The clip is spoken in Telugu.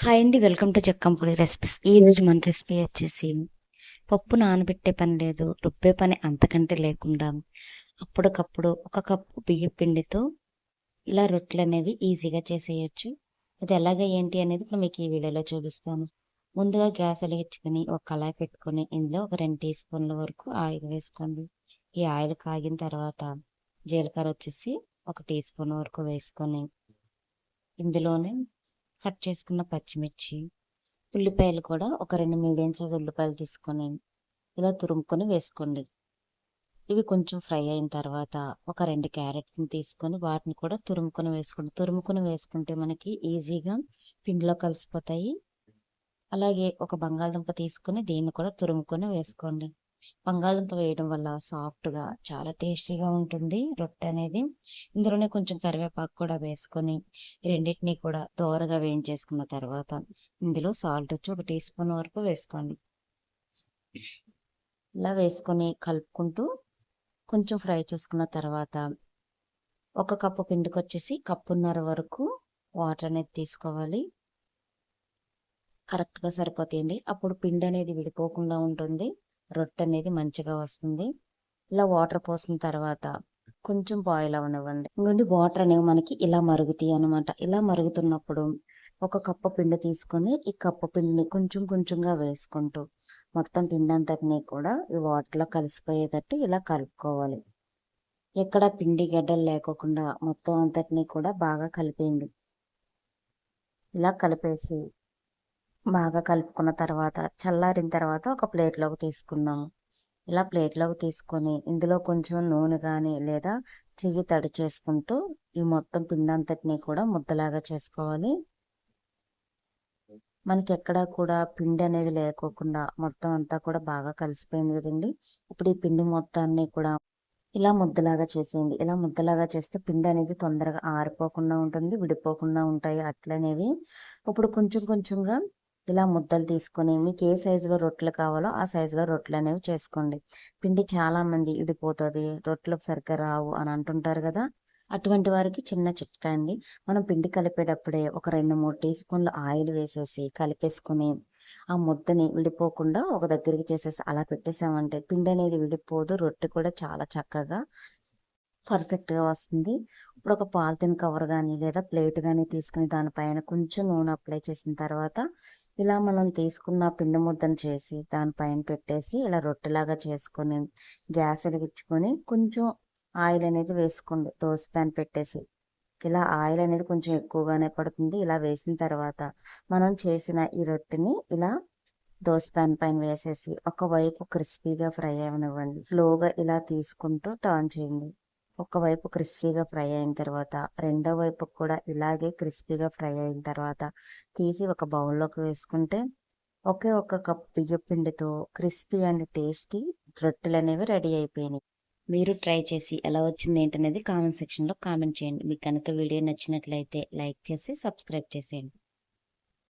హాయ్ అండి వెల్కమ్ టు చెక్కంపూడి రెసిపీస్. ఈరోజు మన రెసిపీ వచ్చేసి పప్పు నానబెట్టే పని లేదు రుబ్బే పని అంతకంటే లేకుండా అప్పటికప్పుడు ఒక కప్పు బియ్య పిండితో ఇలా రొట్టెలు అనేవి ఈజీగా చేసేయచ్చు. అది ఎలాగ ఏంటి అనేది మీకు ఈ వీడియోలో చూపిస్తాను. ముందుగా గ్యాస్ వెలిగించుకొని ఒక కళాయి పెట్టుకొని ఇందులో ఒక రెండు టీ స్పూన్ల వరకు ఆయిల్ వేసుకోండి. ఈ ఆయిల్ కాగిన తర్వాత జీలకర్ర వచ్చేసి ఒక టీ స్పూన్ వరకు వేసుకొని ఇందులోనే కట్ చేసుకున్న పచ్చిమిర్చి ఉల్లిపాయలు కూడా ఒక రెండు మీడియం సైజ్ ఉల్లిపాయలు తీసుకొని ఇలా తురుముకొని వేసుకోండి. ఇవి కొంచెం ఫ్రై అయిన తర్వాత ఒక రెండు క్యారెట్ని తీసుకొని వాటిని కూడా తురుముకొని వేసుకోండి. తురుముకొని వేసుకుంటే మనకి ఈజీగా పిండిలో కలిసిపోతాయి. అలాగే ఒక బంగాళదుంప తీసుకొని దీన్ని కూడా తురుముకొని వేసుకోండి. బంగాళదుంప వేయడం వల్ల సాఫ్ట్గా చాలా టేస్టీగా ఉంటుంది రొట్టె అనేది ఇందులోనే కొంచెం కరివేపాకు కూడా వేసుకొని రెండింటినీ కూడా దోరగా వేయించేసుకున్న తర్వాత ఇందులో సాల్ట్ వచ్చి ఒక టీ స్పూన్ వరకు వేసుకోండి. ఇలా వేసుకొని కలుపుకుంటూ కొంచెం ఫ్రై చేసుకున్న తర్వాత ఒక కప్పు పిండికి వచ్చేసి కప్పున్నర వరకు వాటర్ అనేది తీసుకోవాలి. కరెక్ట్గా సరిపోతాయండి. అప్పుడు పిండి అనేది విడిపోకుండా ఉంటుంది. రొట్టె అనేది మంచిగా వస్తుంది. ఇలా వాటర్ పోసిన తర్వాత కొంచెం బాయిల్ అవనివ్వండి. నుండి వాటర్ అనేవి మనకి ఇలా మరుగుతాయి అనమాట ఇలా మరుగుతున్నప్పుడు ఒక కప్పు పిండి తీసుకొని ఈ కప్పు పిండిని కొంచెం కొంచెంగా వేసుకుంటూ మొత్తం పిండి అంతటినీ కూడా ఈ వాటర్లో కలిసిపోయేటట్టు ఇలా కలుపుకోవాలి. ఎక్కడ పిండి గడ్డలు లేకోకుండా మొత్తం అంతటినీ కూడా బాగా కలిపేయండి. ఇలా కలిపేసి బాగా కలుపుకున్న తర్వాత చల్లారిన తర్వాత ఒక ప్లేట్లోకి తీసుకున్నాము ఇలా ప్లేట్లోకి తీసుకొని ఇందులో కొంచెం నూనె కానీ లేదా చెయ్యి తడి చేసుకుంటూ ఈ మొత్తం పిండి అంతటినీ కూడా ముద్దలాగా చేసుకోవాలి. మనకి ఎక్కడా కూడా పిండి అనేది లేకోకుండా మొత్తం అంతా కూడా బాగా కలిసిపోయింది కదండి. ఇప్పుడు ఈ పిండి మొత్తాన్ని కూడా ఇలా ముద్దలాగా చేసేయండి. ఇలా ముద్దలాగా చేస్తే పిండి అనేది తొందరగా ఆరిపోకుండా ఉంటుంది విడిపోకుండా ఉంటాయి అట్లనేవి. ఇప్పుడు కొంచెం కొంచెంగా ఇలా ముద్దలు తీసుకొని మీకు ఏ సైజులో రొట్టెలు కావాలో ఆ సైజులో రొట్టెలు అనేవి చేసుకోండి. పిండి చాలామంది ఇడిపోతుంది రొట్టెలు సరిగ్గా రావు అని అంటుంటారు కదా. అటువంటి వారికి చిన్న చిట్కా అండి. మనం పిండి కలిపేటప్పుడే ఒక రెండు మూడు టీ స్పూన్లు ఆయిల్ వేసేసి కలిపేసుకుని ఆ ముద్దని విడిపోకుండా ఒక దగ్గరికి చేసేసి అలా పెట్టేసామంటే పిండి అనేది విడిపోదు రొట్టె కూడా చాలా చక్కగా పర్ఫెక్ట్గా వస్తుంది. ఇప్పుడు ఒక పాలిథిన్ కవర్ కానీ లేదా ప్లేట్ కానీ తీసుకుని దానిపైన కొంచెం నూనె అప్లై చేసిన తర్వాత ఇలా మనం తీసుకున్న పిండి ముద్దను చేసి దానిపైన పెట్టేసి ఇలా రొట్టెలాగా చేసుకొని గ్యాస్ వెలిగించుకొని కొంచెం ఆయిల్ అనేది వేసుకోండి. దోశ ప్యాన్ పెట్టేసి. ఇలా ఆయిల్ అనేది కొంచెం ఎక్కువగానే పడుతుంది. ఇలా వేసిన తర్వాత మనం చేసిన ఈ రొట్టెని ఇలా దోశ ప్యాన్ పైన వేసేసి ఒకవైపు క్రిస్పీగా ఫ్రై అవ్వనివ్వండి స్లోగా ఇలా తీసుకుంటూ టర్న్ చేయండి. ఒకవైపు క్రిస్పీగా ఫ్రై అయిన తర్వాత రెండో వైపు కూడా ఇలాగే క్రిస్పీగా ఫ్రై అయిన తర్వాత తీసి ఒక బౌల్లోకి వేసుకుంటే ఒకే ఒక కప్ బియ్య పిండితో క్రిస్పీ అండ్ టేస్టీ రొట్టెలు అనేవి రెడీ అయిపోయినాయి. మీరు ట్రై చేసి ఎలా వచ్చింది ఏంటనేది కామెంట్ సెక్షన్లో కామెంట్ చేయండి. మీకు కనుక వీడియో నచ్చినట్లయితే లైక్ చేసి సబ్స్క్రైబ్ చేసేయండి.